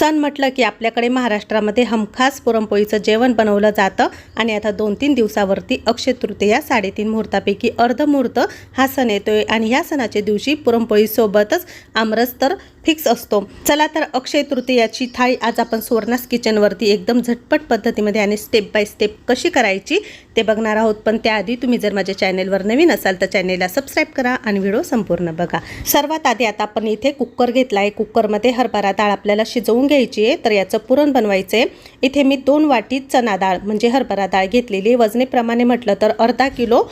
सण म्हटलं की आपल्याकडे महाराष्ट्रामध्ये हमखास पुरणपोळीचं जेवण बनवलं जातं आणि आता दोन तीन दिवसावरती अक्षय तृतीया साडेतीन मुहूर्तापैकी अर्ध मुहूर्त हा सण येतोय आणि ह्या सणाच्या दिवशी पुरणपोळीसोबतच आमरस तर फिक्स असतो. चला तर अक्षय तृतीयाची थाळी आज आपण सुवर्णास किचनवरती एकदम झटपट पद्धतीमध्ये आणि स्टेप बाय स्टेप कशी करायची ते बघणार आहोत. पण त्याआधी तुम्ही जर माझ्या चॅनेलवर नवीन असाल तर चॅनेलला सबस्क्राईब करा आणि व्हिडिओ संपूर्ण बघा. सर्वात आधी आता आपण इथे कुकर घेतला आहे कुकरमध्ये हरभरा डाळ आपल्याला शिजवून घ्यायची आहे तर याचं पुरण बनवायचं आहे इथे मी दोन वाटी चना डाळ म्हणजे हरभरा डाळ घेतलेली वजनेप्रमाणे म्हटलं तर अर्धा किलो.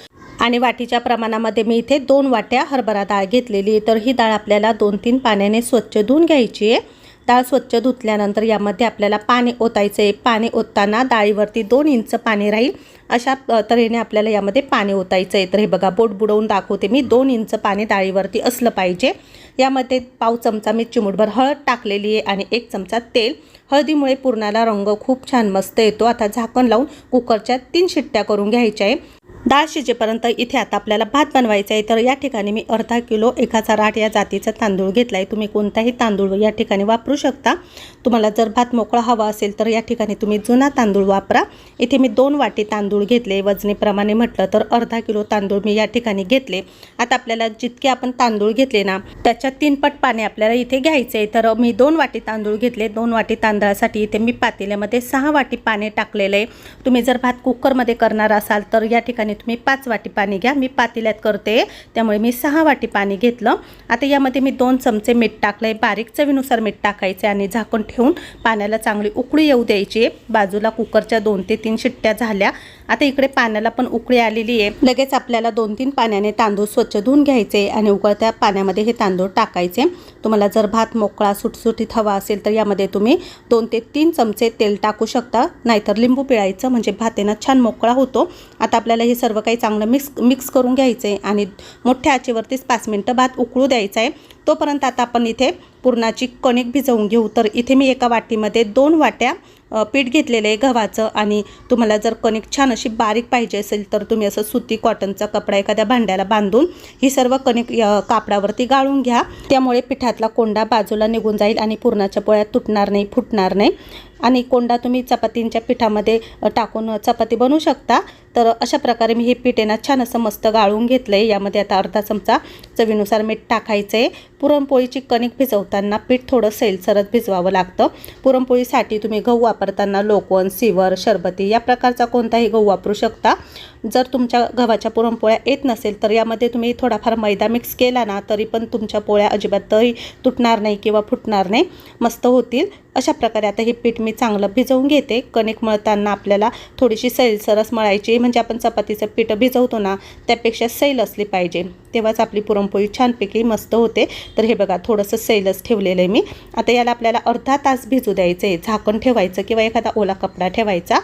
आणि वाटीच्या प्रमाणामध्ये मी इथे दोन वाट्या हरभरा डाळ घेतलेली तर ही डाळ आपल्याला दोन तीन पाण्याने स्वच्छ धुवून घ्यायची आहे. डाळ स्वच्छ धुतल्यानंतर यामध्ये आपल्याला पाणी ओतायचं आहे. पाणी ओतताना डाळीवरती दोन इंच पाणी राहील. अशा तऱ्हेने आपल्याला यामध्ये पाणी ओतायचं आहे. तर हे बघा बोट बुडवून दाखवते मी. दोन इंच पाणी डाळीवरती असलं पाहिजे. यामध्ये पाव चमचा मी चिमूटभर हळद टाकलेली आहे आणि एक चमचा तेल. हळदीमुळे पुरणाला रंग खूप छान मस्त येतो. आता झाकण लावून कुकरच्या तीन शिट्ट्या करून घ्यायच्या आहे. डाळ शिजेपर्यंत इथे आता आपल्याला भात बनवायचा आहे. तर या ठिकाणी मी अर्धा किलो एकाचा राठ या जातीचा तांदूळ घेतला आहे तुम्ही कोणताही तांदूळ या ठिकाणी वापरू शकता. तुम्हाला जर भात मोकळा हवा असेल तर या ठिकाणी तुम्ही जुना तांदूळ वापरा. इथे मी दोन वाटी तांदूळ घेतले. वजनीप्रमाणे म्हटलं तर अर्धा किलो तांदूळ मी या ठिकाणी घेतले. आता आपल्याला जितके आपण तांदूळ घेतले ना त्याच्या तीन पट पाणी आपल्याला इथे घ्यायचं आहे. तर मी दोन वाटी तांदूळ घेतले. दोन वाटी तांदळासाठी इथे मी पातेल्यामध्ये सहा वाटी पाणी टाकलेलं आहे. तुम्ही जर भात कुकरमध्ये करणार असाल तर या ठिकाणी तुम्ही पाच वाटी पाणी घ्या. मी पातेल्यात करते. त्यामुळे मी सहा वाटी पाणी घेतलं. आता यामध्ये मी दोन चमचे मीठ टाकलंय. बारीक चवीनुसार मीठ टाकायचे आणि झाकण ठेवून पाण्याला चांगली उकळी येऊ द्यायची. बाजूला कुकरच्या दोन ते तीन शिट्ट्या झाल्या. आता इकडे पाण्याला पण उकळी आलेली आहे. लगेच आपल्याला दोन तीन पाण्याने तांदूळ स्वच्छ धुवून घ्यायचे आणि उकळत्या पाण्यामध्ये हे तांदूळ टाकायचे. तुम्हाला जर भात मोकळा सुटसुटीत हवा असेल तर यामध्ये तुम्ही दोन ते तीन चमचे तेल टाकू शकता. नाहीतर लिंबू पिळायचं म्हणजे भातेनं छान मोकळा होतो. आता आपल्याला हे सर्व काही चांगलं मिक्स मिक्स करून घ्यायचं आहे आणि मोठ्या आचेवरतीच पाच मिनटं भात उकळू द्यायचा आहे तोपर्यंत आता आपण इथे पुरणाची कणिक भिजवून घेऊ. तर इथे मी एका वाटीमध्ये दोन वाट्या पीठ घेतलेलं आहे गव्हाचं आणि तुम्हाला जर कणिक छान अशी बारीक पाहिजे असेल तर तुम्ही असं सुती कॉटनचा कपडा एखाद्या भांड्याला बांधून ही सर्व कणिक कापडावरती गाळून घ्या. त्यामुळे पिठातला कोंडा बाजूला निघून जाईल आणि पुरणाच्या पोळ्या तुटणार नाही फुटणार नाही. आणि कोंडा तुम्ही चपातींच्या पिठामध्ये टाकून चपाती बनवू शकता. तर अशा प्रकारे मी हे पीठ आहे ना छान असं मस्त गाळून घेतलं आहे यामध्ये आता अर्धा चमचा चवीनुसार मीठ टाकायचं आहे पुरणपोळीची कणिक भिजवताना पीठ थोडं सैलसरत भिजवावं लागतं. पुरणपोळीसाठी तुम्ही गहू वापरताना लोकवन सिवर शरबती या प्रकारचा कोणताही गहू वापरू शकता. जर तुमच्या गव्हाच्या पुरणपोळ्या येत नसेल तर यामध्ये तुम्ही थोडाफार मैदा मिक्स केला ना तरी पण तुमच्या पोळ्या अजिबातही तुटणार नाही किंवा फुटणार नाही. मस्त होतील. अशा प्रकारे आता हे पीठ मी चांगलं भिजवून घेते. कणिक मळताना आपल्याला थोडीशी सैलसरस मळायची म्हणजे आपण चपातीचं पीठ भिजवतो ना त्यापेक्षा सैल असली पाहिजे. तेव्हाच आपली पुरणपोळी छानपैकी मस्त होते. तर हे बघा थोडंसं सैलच ठेवलेलं आहे मी. आता याला आपल्याला अर्धा तास भिजू द्यायचं आहे झाकण ठेवायचं किंवा एखादा ओला कपडा ठेवायचा.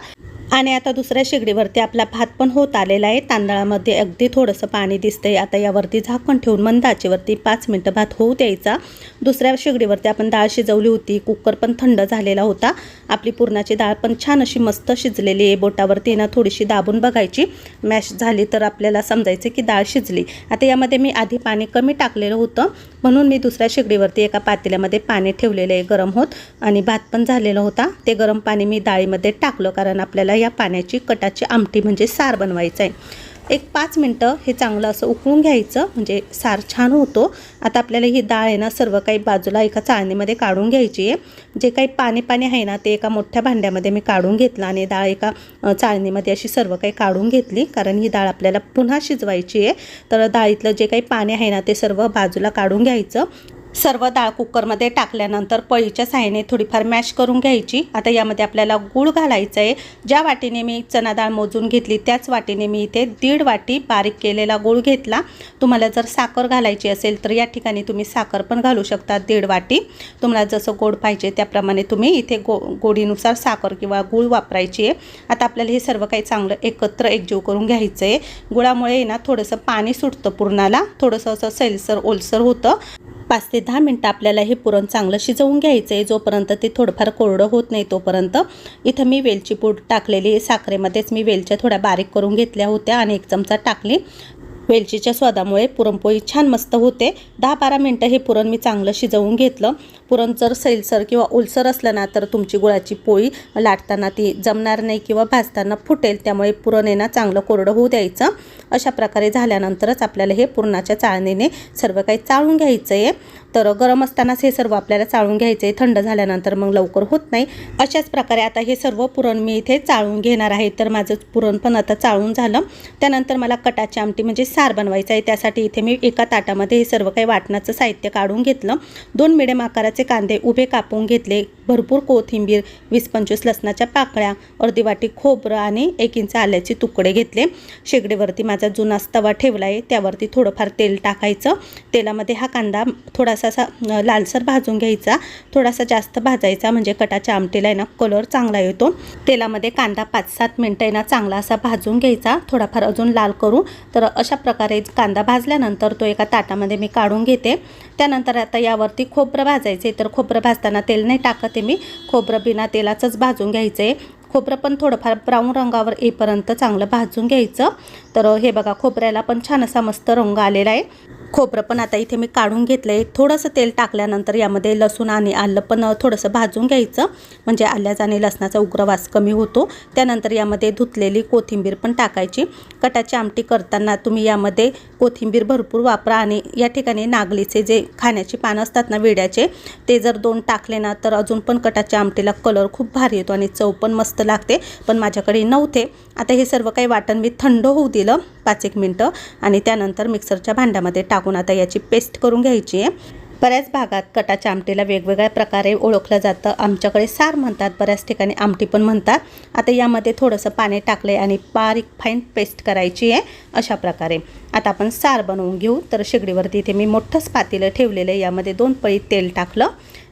आणि आता दुसऱ्या शेगडीवरती आपला भात पण होत आलेला आहे. तांदळामध्ये अगदी थोडंसं पाणी दिसतंय. आता यावरती झाकण ठेवून मंद आचेवरती पाच मिनटं भात होऊ द्यायचा. दुसऱ्या शेगडीवरती आपण डाळ शिजवली होती. कुकर पण थंड झालेला होता. आपली पुरणाची डाळ पण छान अशी मस्त शिजलेली आहे. बोटावरती ना थोडीशी दाबून बघायची. मॅश झाली तर आपल्याला समजायचं की डाळ शिजली. आता यामध्ये मी आधी पाणी कमी टाकलेलं होतं. म्हणून मी दुसऱ्या शेगडीवरती एका पातेल्यामध्ये पाणी ठेवलेलं आहे. गरम होत आणि भात पण झालेला होता. ते गरम पाणी मी डाळीमध्ये टाकलं कारण आपल्याला या पाण्याची कटाची आमटी म्हणजे सार बनवायचं आहे. एक पाच मिनटं हे चांगलं असं उकळून घ्यायचं म्हणजे सार छान होतो. आता आपल्याला ही डाळ आहे ना सर्व काही बाजूला एका चाळणीमध्ये काढून घ्यायची आहे. जे काही पाणी पाणी आहे ना ते एका मोठ्या भांड्यामध्ये मी काढून घेतलं आणि डाळ एका चाळणीमध्ये अशी सर्व काही काढून घेतली. कारण ही डाळ आपल्याला पुन्हा शिजवायची आहे. तर डाळीतलं जे काही पाणी आहे ना ते सर्व बाजूला काढून घ्यायचं. सर्व डाळ कुकरमध्ये टाकल्यानंतर पळीच्या साह्याने थोडीफार मॅश करून घ्यायची. आता यामध्ये आपल्याला गूळ घालायचं आहे ज्या वाटीने मी चना डाळ मोजून घेतली त्याच वाटीने मी इथे दीड वाटी बारीक केलेला गूळ घेतला. तुम्हाला जर साखर घालायची असेल तर या ठिकाणी तुम्ही साखर पण घालू शकता दीड वाटी. तुम्हाला जसं गोड पाहिजे त्याप्रमाणे तुम्ही इथे गो गोडीनुसार साखर किंवा गूळ वापरायची आहे. आता आपल्याला हे सर्व काही चांगलं एकत्र एकजीव करून घ्यायचं आहे गुळामुळे ना थोडंसं पाणी सुटतं पूर्णाला. थोडंसं असं सैलसर ओलसर होतं. पाच ते दहा मिनटं आपल्याला हे पुरण चांगलं शिजवून घ्यायचं आहे जोपर्यंत ते थोडंफार कोरडं होत नाही तोपर्यंत इथं मी वेलची पूड टाकलेली साखरेमध्येच मी वेलच्या थोड्या बारीक करून घेतल्या होत्या आणि एक चमचा टाकली. वेलचीच्या स्वादामुळे पुरणपोळी छान मस्त होते. दहा बारा मिनटं हे पुरण मी चांगलं शिजवून घेतलं. पुरण जर सैलसर किंवा ओलसर असलं ना तर तुमची गुळाची पोळी लाटताना ती जमणार नाही किंवा भाजताना फुटेल त्यामुळे पुरण आहे ना चांगलं कोरडं होऊ द्यायचं. अशा प्रकारे झाल्यानंतरच आपल्याला हे पुरणाच्या चाळणीने सर्व काही चाळून घ्यायचं आहे तर गरम असतानाच हे सर्व आपल्याला चाळून घ्यायचं आहे थंड झाल्यानंतर मग लवकर होत नाही. अशाच प्रकारे आता हे सर्व पुरण मी इथे चाळून घेणार आहे. तर माझं पुरण पण आता चाळून झालं. त्यानंतर मला कटाची आमटी म्हणजे सार बनवायचं आहे. त्यासाठी इथे मी एका ताटामध्ये हे सर्व काही वाटणाचं साहित्य काढून घेतलं. दोन मिडियम आकाराचे कांदे उभे कापून घेतले. भरपूर कोथिंबीर वीस पंचवीस लसणाच्या पाकळ्या अर्धी वाटी खोबरं आणि एक इंच आल्याचे तुकडे घेतले. शेगडीवरती माझा जुना तवा ठेवला आहे. त्यावरती थोडंफार तेल टाकायचं. तेलामध्ये हा कांदा थोडासा असा लालसर भाजून घ्यायचा. थोडासा जास्त भाजायचा म्हणजे कटाच्या आमटीला आहे ना कलर चांगला येतो. तेलामध्ये कांदा पाच सात मिनटं आहे ना चांगला असा भाजून घ्यायचा. थोडाफार अजून लाल करू. तर अशा प्रकारे कांदा भाजल्यानंतर तो एका ताटामध्ये मी काढून घेते. त्यानंतर आता यावरती खोबरं भाजायचे तर खोबरं भाजताना तेल नाही टाकत आहे मी. खोबरं बिना तेलाचंच भाजून घ्यायचं आहे खोबरं पण थोडंफार ब्राऊन रंगावर येईपर्यंत चांगलं भाजून घ्यायचं. तर हे बघा खोबऱ्याला पण छान असा मस्त रंग आलेला आहे. खोबरं पण आता इथे मी काढून घेतलं आहे थोडंसं तेल टाकल्यानंतर यामध्ये लसूण आणि आलं पण थोडंसं भाजून घ्यायचं. म्हणजे आल्याचा आणि लसणाचा उग्रवास कमी होतो. त्यानंतर यामध्ये धुतलेली कोथिंबीर पण टाकायची. कटाची आमटी करताना तुम्ही यामध्ये कोथिंबीर भरपूर वापरा आणि या ठिकाणी नागलीचे जे खाण्याचे पानं असतात ना विड्याचे ते जर दोन टाकले ना तर अजून पण कटाच्या आमटीला कलर खूप भारी येतो आणि चव पण मस्त लागते. पण माझ्याकडे नव्हते. आता हे सर्व काही वाटण मी थंड होऊ दिलं पाच एक मिनटं. आणि त्यानंतर मिक्सरच्या भांड्यामध्ये टाकून आता याची पेस्ट करून घ्यायची आहे. बऱ्याच भागात कटाच्या आमटीला वेगवेगळ्या प्रकारे ओळखलं जातं. आमच्याकडे सार म्हणतात बऱ्याच ठिकाणी आमटी पण म्हणतात. आता यामध्ये थोडंसं पाणी टाकलं आहे आणि बारीक फाईन पेस्ट करायची आहे अशा प्रकारे. आता आपण सार बनवून घेऊ. तर शेगडीवरती इथे मी मोठंच पातेलं ठेवलेलं आहे. यामध्ये दोन पळी तेल टाकलं.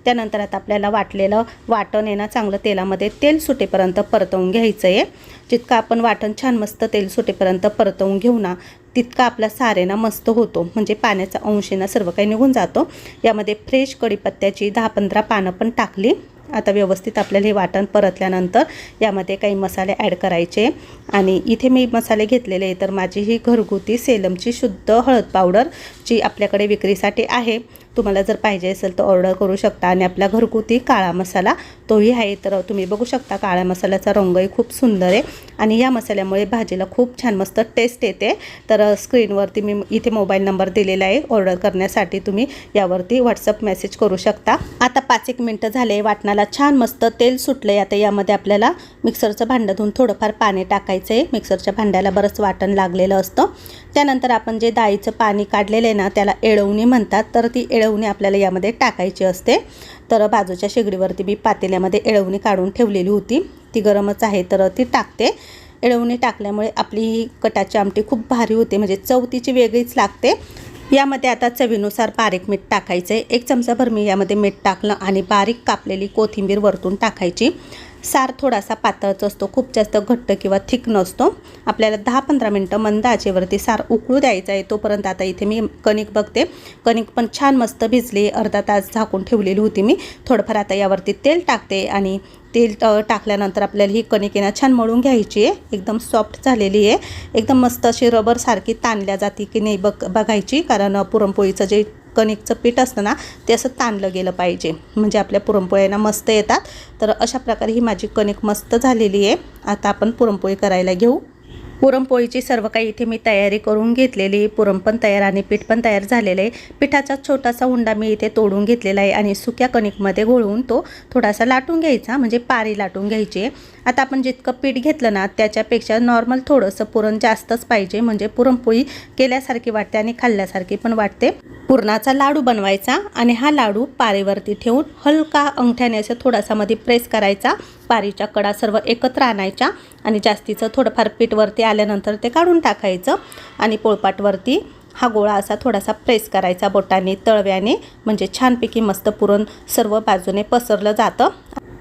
त्यानंतर आता आपल्याला वाटलेलं वाटण आहे ना चांगलं तेलामध्ये तेल सुटेपर्यंत परतवून घ्यायचं आहे. जितकं आपण वाटण छान मस्त तेल सुटेपर्यंत परतवून घेऊ ना तितका आपला सारेना मस्त होतो. म्हणजे पाण्याचा अंशेना सर्व काही निघून जातो. यामध्ये फ्रेश कढीपत्त्याची दहा पंधरा पानं पण टाकली. आता व्यवस्थित आपल्याला हे वाटण परतल्यानंतर यामध्ये काही मसाले ॲड करायचे. आणि इथे मी मसाले घेतलेले आहे तर माझी ही घरगुती सेलमची शुद्ध हळद पावडर जी आपल्याकडे विक्रीसाठी आहे. तुम्हाला जर पाहिजे असेल तर ऑर्डर करू शकता. आणि आपला घरगुती काळा मसाला तोही आहे. तर तुम्ही बघू शकता काळ्या मसाल्याचा रंगही खूप सुंदर आहे. आणि या मसाल्यामुळे भाजीला खूप छान मस्त टेस्ट येते. तर स्क्रीनवरती मी इथे मोबाईल नंबर दिलेला आहे. ऑर्डर करण्यासाठी तुम्ही यावरती व्हॉट्सअप मेसेज करू शकता. आता पाच एक मिनटं झाले. वाटणाला छान मस्त तेल सुटले आता यामध्ये आपल्याला मिक्सरचं भांडं धुवून थोडंफार पाणी टाकायचं आहे मिक्सरच्या भांड्याला बरंच वाटण लागलेलं असतं. त्यानंतर आपण जे डाळीचं पाणी काढलेलं आहे ना त्याला एळवणी म्हणतात. तर ती एळ एळवणी आपल्याला यामध्ये टाकायची असते. तर बाजूच्या शेगडीवरती मी पातेल्यामध्ये एळवणी काढून ठेवलेली होती. ती गरमच आहे तर ती टाकते. एळवणी टाकल्यामुळे आपली कटाची आमटी खूप भारी होते म्हणजे चव तिची वेगळीच लागते. यामध्ये आता चवीनुसार बारीक मीठ टाकायचं आहे एक चमचाभर मी यामध्ये मीठ टाकलं आणि बारीक कापलेली कोथिंबीर वरतून टाकायची. सार थोडासा पातळच असतो खूप जास्त घट्ट किंवा थिक नसतो. आपल्याला दहा पंधरा मिनटं मंद आचेवरती सार उकळू द्यायचं आहे तोपर्यंत आता इथे मी कणिक बघते. कणिक पण छान मस्त भिजली अर्धा तास झाकून ठेवलेली होती मी. थोडंफार आता यावरती तेल टाकते आणि तेल टाकल्यानंतर आपल्याला ही कणिक येणं छान मळून घ्यायची आहे. एकदम सॉफ्ट झालेली आहे. एकदम मस्त अशी रबरसारखी ताणल्या जाते की नाही बघ बघायची. कारण पुरणपोळीचं जे कणिकचं पीठ असतं ना ते असं ताणलं गेलं पाहिजे. म्हणजे आपल्या पुरणपोळ्यांना मस्त येतात. तर अशा प्रकारे ही माझी कणिक मस्त झालेली आहे. आता आपण पुरणपोळी करायला घेऊ. पुरणपोळीची सर्व काही इथे मी तयारी करून घेतलेली पुरण पण तयार आणि पीठ पण तयार झालेलं आहे. पिठाचा छोटासा उंडा मी इथे तोडून घेतलेला आहे आणि सुक्या कणिकमध्ये घोळवून तो थोडासा लाटून घ्यायचा. म्हणजे पारी लाटून घ्यायची आहे. आता आपण जितकं पीठ घेतलं ना त्याच्यापेक्षा नॉर्मल थोडंसं पुरण जास्तच पाहिजे. म्हणजे पुरणपोळी केल्यासारखी वाटते आणि खाल्ल्यासारखी पण वाटते. पुरणाचा लाडू बनवायचा आणि हा लाडू पारीवरती ठेवून हलका अंगठ्याने असं थोडासा मध्ये प्रेस करायचा. पारीच्या कडा सर्व एकत्र आणायच्या आणि जास्तीचं थोडंफार पीठवरती आल्यानंतर ते काढून टाकायचं. आणि पोळपाटवरती हा गोळा असा थोडासा प्रेस करायचा बोटाने तळव्याने. म्हणजे छानपैकी मस्त पुरण सर्व बाजूने पसरलं जातं.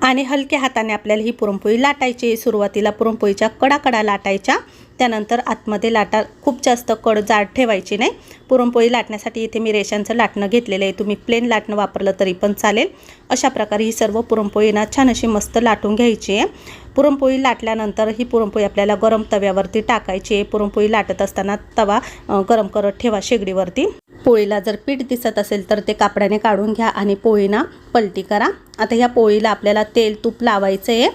आणि हलक्या हाताने आपल्याला ही पुरणपोळी लाटायची. सुरुवातीला पुरणपोळीच्या कडा कडा लाटायच्या. त्यानंतर आतमध्ये लाटा खूप जास्त कड जाड ठेवायची नाही. पुरणपोळी लाटण्यासाठी इथे मी रेशांचं लाटणं घेतलेलं आहे. तुम्ही प्लेन लाटणं वापरलं तरी पण चालेल. अशा प्रकारे ही सर्व पुरणपोळीना छान अशी मस्त लाटून घ्यायची आहे. पुरणपोळी लाटल्यानंतर ही पुरणपोळी आपल्याला गरम तव्यावरती टाकायची आहे. पुरणपोळी लाटत असताना तवा गरम करत ठेवा शेगडीवरती. पोळीला जर पीठ दिसत असेल तर ते कापडाने काढून घ्या आणि पोळीना पलटी करा. आता ह्या पोळीला आपल्याला तेल तूप लावायचं आहे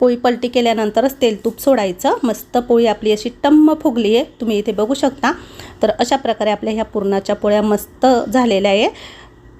पोळी पलटी केल्यानंतरच तेल तूप सोडायचं. मस्त पोळी आपली अशी टम्म फुगली आहे. तुम्ही इथे बघू शकता. तर अशा प्रकारे आपल्या ह्या पुरणाच्या पोळ्या मस्त झालेल्या आहे.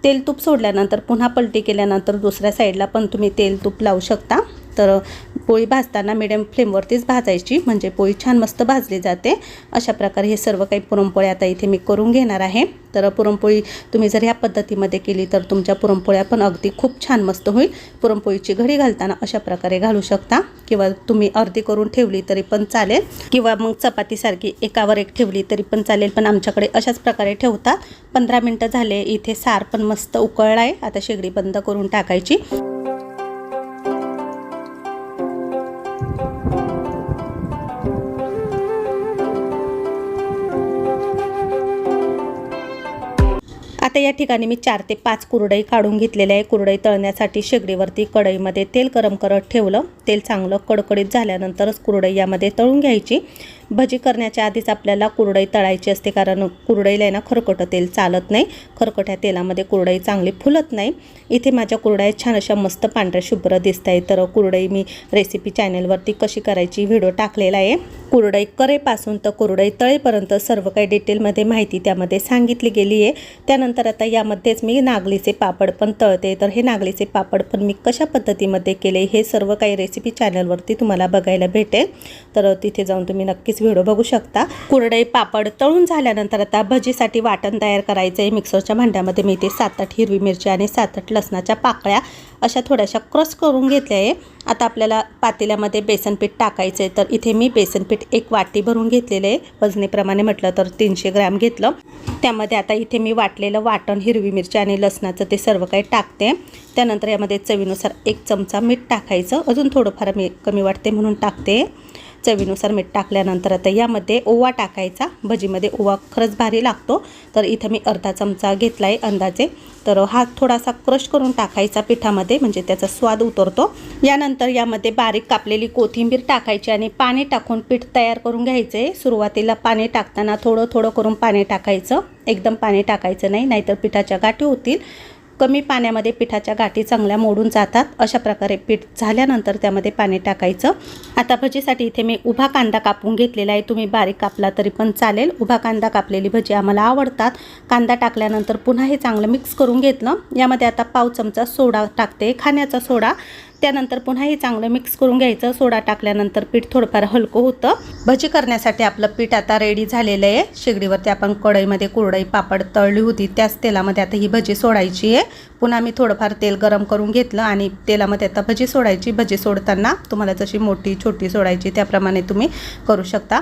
तेल तूप सोडल्यानंतर पुन्हा पलटी केल्यानंतर दुसऱ्या साईडला पण तुम्ही तेल तूप लावू शकता. तर पोळी भाजताना मिडियम फ्लेमवरतीच भाजायची. म्हणजे पोळी छान मस्त भाजली जाते. अशा प्रकारे हे सर्व काही पुरणपोळी आता इथे मी करून घेणार आहे. तर पुरणपोळी तुम्ही जर ह्या पद्धतीमध्ये केली तर तुमच्या पुरणपोळ्या पण अगदी खूप छान मस्त होईल. पुरणपोळीची घडी घालताना अशा प्रकारे घालू शकता. किंवा तुम्ही अर्धी करून ठेवली तरी पण चालेल. किंवा मग चपातीसारखी एकावर एक ठेवली तरी पण चालेल. पण आमच्याकडे अशाच प्रकारे ठेवतात. पंधरा मिनटं झाले. इथे सार पण मस्त उकळला आहे आता शेगडी बंद करून टाकायची. या ठिकाणी मी चार ते पाच कुरडई काढून घेतलेले आहे. कुरडई तळण्यासाठी शेगडीवरती कढईमध्ये तेल गरम करत ठेवलं. तेल चांगलं कडकडीत झाल्यानंतरच कुरडई यामध्ये तळून घ्यायची. भजी करण्याच्या आधीच आपल्याला कुरडई तळायची असते कारण कुरडईला आहे ना खरकटं तेल चालत नाही. खरकट्या तेलामध्ये कुरडई चांगली फुलत नाही. इथे माझ्या कुरडया छान अशा मस्त पांढऱ्या शुभ्र दिसत आहे तर कुरडई मी रेसिपी चॅनलवरती कशी करायची व्हिडिओ टाकलेला आहे. कुरडई करेपासून तर कुरडई तळेपर्यंत सर्व काही डिटेलमध्ये माहिती त्यामध्ये सांगितली गेली आहे. त्यानंतर आता यामध्येच मी नागलीचे पापड पण तळते. तर हे नागलीचे पापड पण मी कशा पद्धतीमध्ये केले हे सर्व काही रेसिपी चॅनलवरती तुम्हाला बघायला भेटेल. तर तिथे जाऊन तुम्ही नक्कीच व्हिडिओ बघू शकता. कुरडई पापड तळून झाल्यानंतर आता भजीसाठी वाटण तयार करायचं आहे मिक्सरच्या भांड्यामध्ये मी इथे सात आठ हिरवी मिरची आणि सात आठ लसणाच्या पाकळ्या अशा थोड्याशा क्रॉस करून घेतल्या आहे. आता आपल्याला पातेल्यामध्ये बेसनपीठ टाकायचं आहे. तर इथे मी बेसनपीठ एक वाटी भरून घेतलेलं आहे. वजनीप्रमाणे म्हटलं तर तीनशे ग्रॅम घेतलं. त्यामध्ये आता इथे मी वाटलेलं वाटण हिरवी मिरची आणि लसणाचं ते सर्व काही टाकते. त्यानंतर यामध्ये चवीनुसार एक चमचा मीठ टाकायचं. अजून थोडंफार मी कमी वाटते म्हणून टाकते. चवीनुसार मीठ टाकल्यानंतर आता यामध्ये ओवा टाकायचा. भजीमध्ये ओवा खरंच भारी लागतो. तर इथं मी अर्धा चमचा घेतला आहे अंदाजे. तर हा थोडासा क्रश करून टाकायचा पिठामध्ये म्हणजे त्याचा स्वाद उतरतो. यानंतर यामध्ये बारीक कापलेली कोथिंबीर टाकायची आणि पाणी टाकून पीठ तयार करून घ्यायचं. आहे सुरुवातीला पाणी टाकताना थोडं थोडं करून पाणी टाकायचं. एकदम पाणी टाकायचं नाही नाहीतर पिठाच्या गाठी होतील. कमी पाण्यामध्ये पिठाच्या गाठी चांगल्या मोडून जातात. अशा प्रकारे पीठ झाल्यानंतर त्यामध्ये पाणी टाकायचं. आता भजीसाठी इथे मी उभा कांदा कापून घेतलेला आहे. तुम्ही बारीक कापला तरी पण चालेल. उभा कांदा कापलेली भजी आम्हाला आवडतात. कांदा टाकल्यानंतर पुन्हा हे चांगलं मिक्स करून घेतलं. यामध्ये आता पाव चमचा सोडा टाकते. खाण्याचा सोडा. त्यानंतर पुन्हा हे चांगलं मिक्स करून घ्यायचं. सोडा टाकल्यानंतर पीठ थोडंफार हलकं होतं. भजी करण्यासाठी आपलं पीठ आता रेडी झालेलं आहे. शेगडीवरती आपण कढईमध्ये कुरडई पापड तळली होती. त्याच तेलामध्ये आता ही भजी सोडायची आहे. पुन्हा मी थोडंफार तेल गरम करून घेतलं आणि तेलामध्ये आता भजी सोडायची. भजी सोडताना तुम्हाला जशी मोठी छोटी सोडायची त्याप्रमाणे तुम्ही करू शकता.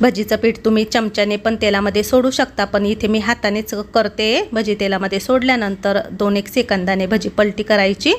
भजीचं पीठ तुम्ही चमच्याने पण तेलामध्ये सोडू शकता पण इथे मी हातानेच करते. भजी तेलामध्ये सोडल्यानंतर दोन एक सेकंदाने भजी पलटी करायची.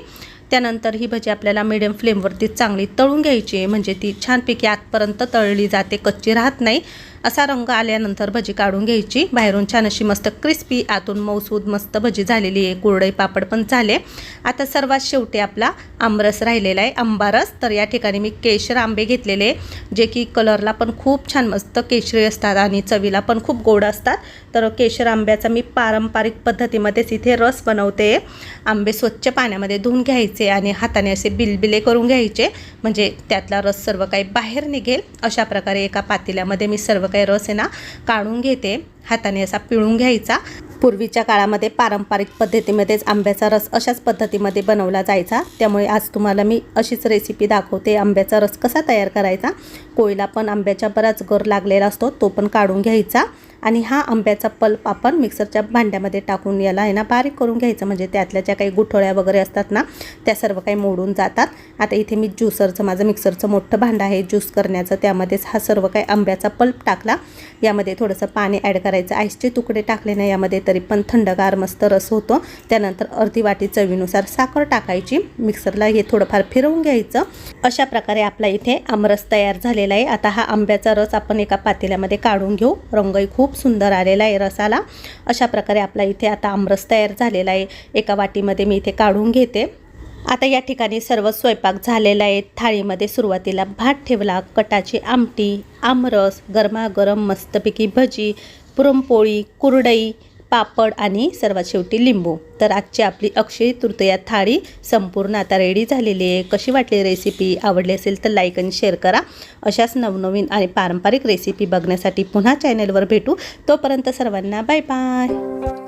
त्यानंतर ही भजी आपल्याला मिडियम फ्लेमवरती चांगली तळून घ्यायची आहे. म्हणजे ती छानपैकी आतपर्यंत तळली जाते. कच्ची राहत नाही. असा रंग आल्यानंतर भजी काढून घ्यायची. बाहेरून छान अशी मस्त क्रिस्पी आतून मऊसूद मस्त भजी झालेली आहे. कुरडई पापड पण झाले. आता सर्वात शेवटी आपला आंबरस राहिलेला आहे. आंबारस तर या ठिकाणी मी केशर आंबे घेतलेले जे की कलरला पण खूप छान मस्त केशरी असतात आणि चवीला पण खूप गोड असतात. तर केशर आंब्याचा मी पारंपरिक पद्धतीमध्येच इथे रस बनवते. आंबे स्वच्छ पाण्यामध्ये धुवून घ्यायचे आणि हाताने असे बिलबिले करून घ्यायचे. म्हणजे त्यातला रस सर्व काही बाहेर निघेल. अशा प्रकारे एका पातेल्यामध्ये मी सर्व काही रस आहे ना काढून घेते. हाताने असा पिळून घ्यायचा. पूर्वीच्या काळामध्ये पारंपरिक पद्धतीमध्येच आंब्याचा रस अशाच पद्धतीमध्ये बनवला जायचा. त्यामुळे आज तुम्हाला मी अशीच रेसिपी दाखवते. आंब्याचा रस कसा तयार करायचा? कोयला पण आंब्याच्या बराच गर लागलेला असतो तो पण काढून घ्यायचा. आणि हा आंब्याचा पल्प आपण मिक्सरच्या भांड्यामध्ये टाकून याला आहे ना बारीक करून घ्यायचं. म्हणजे त्यातल्या ज्या काही गुठळ्या वगैरे असतात ना त्या सर्व काही मोडून जातात. आता इथे मी ज्युसरचं माझं मिक्सरचं मोठं भांडं आहे. ज्यूस करण्याचं त्यामध्येच हा सर्व काही आंब्याचा पल्प टाकला. यामध्ये थोडंसं पाणी ॲड करायचं. करायचं आईसचे तुकडे टाकले नाही यामध्ये तरी पण थंडगार मस्त रस होतो. त्यानंतर अर्धी वाटी चवीनुसार साखर टाकायची. मिक्सरला हे थोडंफार फिरवून घ्यायचं. अशा प्रकारे आपला इथे आमरस तयार झालेला आहे. आता हा आंब्याचा रस आपण एका पातेल्यामध्ये काढून घेऊ. रंगही खूप सुंदर आलेला आहे रसाला. अशा प्रकारे आपला इथे आता आमरस तयार झालेला आहे. एका वाटीमध्ये मी इथे काढून घेते. आता या ठिकाणी सर्व स्वयंपाक झालेला आहे. थाळीमध्ये सुरुवातीला भात ठेवला. कटाची आमटी आमरस गरमागरम मस्तपैकी भजी पुरणपोळी कुरडई पापड आणि सर्वात शेवटी लिंबू. तर आजची आपली अक्षय तृतीया थाळी संपूर्ण आता रेडी झालेली आहे. कशी वाटली रेसिपी आवडली असेल तर लाईक आणि शेअर करा. अशाच नवनवीन आणि पारंपरिक रेसिपी बघण्यासाठी पुन्हा चॅनलवर भेटू. तोपर्यंत सर्वांना बाय बाय